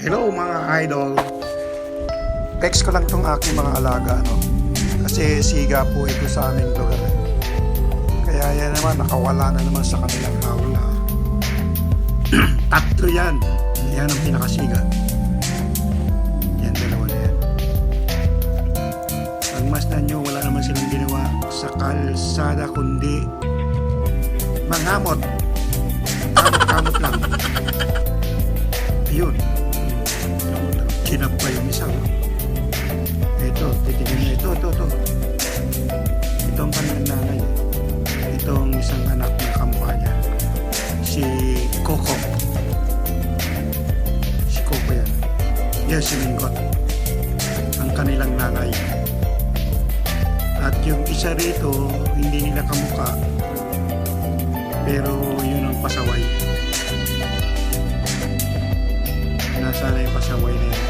Hello mga idol. Text ko lang tong aking mga alaga no. Kasi siga po ito sa aming lugar. Kaya yan naman nakawala na naman sa kanilang hawla. Tatlo yan. Yan ang pinakasiga. Yan dalawa na yan. Ang masdan nyo, wala naman silang ginawa sa kalsada kundi mangamot. Yes, si Mingkot. Ang kanilang nanay. At yung isa rito, hindi nila kamukha. Pero yun ang pasaway. Nasa na yung pasaway na yan.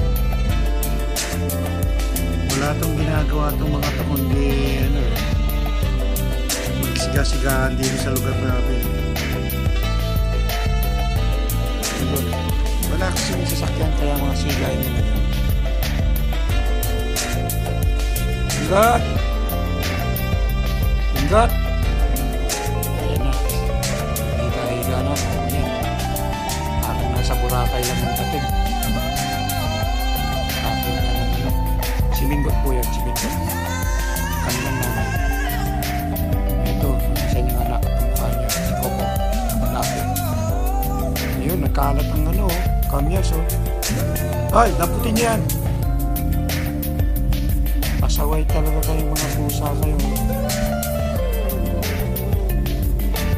Wala tong ginagawa tong mga to kundi ano, magsiga-sigahan dito sa lugar namin. Ayun. Kasi yung sasakyan kaya mga siga yung mga yan. Ingat! Ingat! Ayan na. Higa-higa na. Ayan. Parang nasa Boracay lang ng dating. Aking ano, ano. Si Minggot po yan, si Minggot. Kanilang nanay. Ito, isa niyang anak. Ang mukha si Coco. Laki. Ayun, nagkalat ang ano, oh, oh. Ay, daputin yan. Pasaway talaga kayong mga pusa kayo.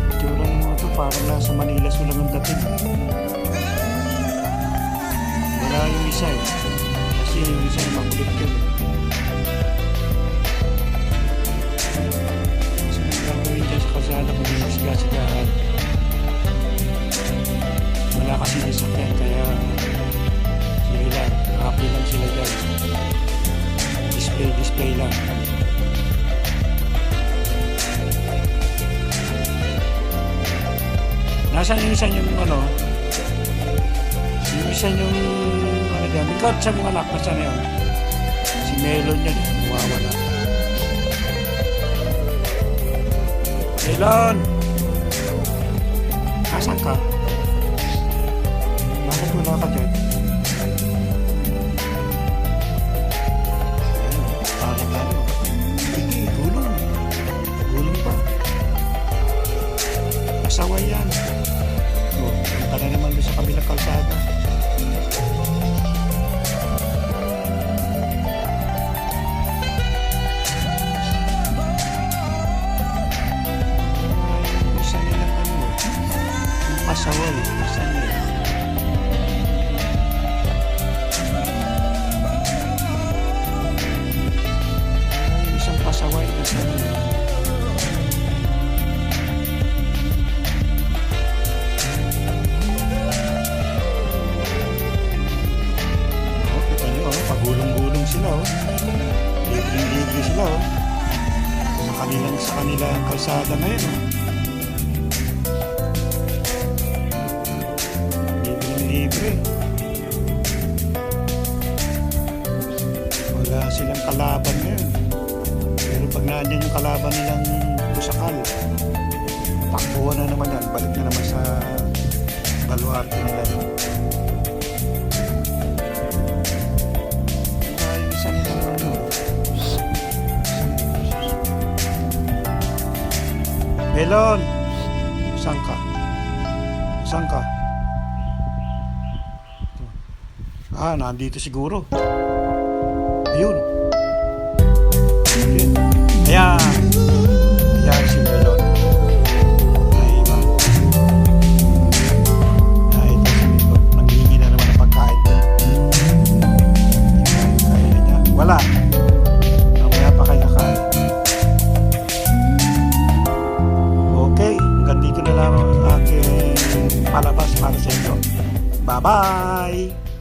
Itsura ng mga to, parang nasa Manila sila ng dating. Wala yung isa eh. Kasi yung isa makulit yun. Nasaan yung isa yung ano? Yung isa yung ano dyan? Ikaw sa mga anak, nasaan na yun? Si Melon yan, eh, nawawala. Melon! Nasaan ka? Bakit wala ka dyan? Parang ano. Sige, pa. Pasaway yan. Pasaway, nila. Ay, isang pasaway, isa nila. Oh, nyo, oh, pagulong-gulong sila, oh. Libre-libre sila, oh. Sa kanilang, sa kanilang kalsada na yun, oh. Wala silang kalaban ngayon. Pero pag nandyan yung kalaban nilang pusakal, takbuhan na naman yan. Balik na naman sa baluarte nila. yun. Nilang ano. Melon! Saan ka? Saan ka? Ah, nandito siguro. Ayun. Ayun. Ayan. Ayan si Melon. Ay, iba. Ay, ito si Melon. Nanghihingi na naman ng pagkain. Ayan, Kaya niya. Wala. Mamaya pa kayo kakain. Okay, hanggang dito na lang ang aking palabas para sa inyo. Bye-bye!